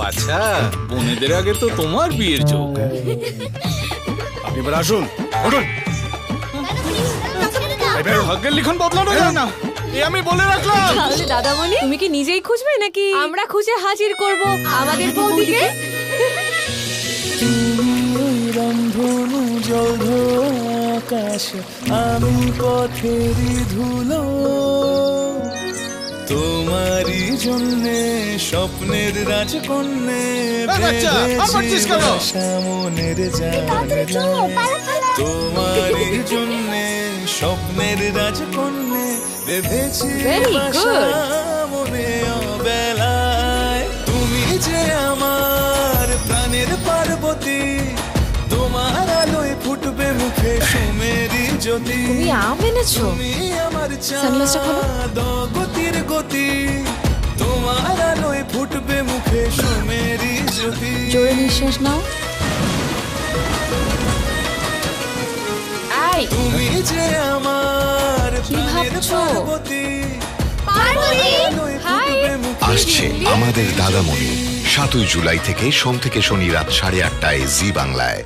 বাচ্চা বোনেদের আগে তো তোমার বিয়ের যোগ আপনি এবার আসুন উঠুন। এবার ভাগ্যের লিখন বদলানো যায় না। এ আমি বলে রাখলাম। তাহলে দাদামণি তুমি কি নিজেই খুঁজবে নাকি? আমরা খুঁজে হাজির করব আমাদের বৌদিকে। আকাশ আমি পথেরই ধুলো। তোমারই জন্যে স্বপ্নের রাজকন্যে? সামনের তোমারই জন্যে স্বপ্নের রাজকন্যে good. মনে অবেলায় তুমি যে আমার প্রাণের পার্বতী তোমার আলোয় ফুটবে মুখে সুমেরি জ্যোতি তুমি আম এনেছো তুমি আমার সানগ্লাসটা খোলো। জোরে নিঃশ্বাস নাও। আই তুমি যে আমার কি ভাবছ? আসছে আমাদের দাদামণি। সাতই জুলাই থেকে সোম থেকে শনি রাত সাড়ে আটটায় জি বাংলায়।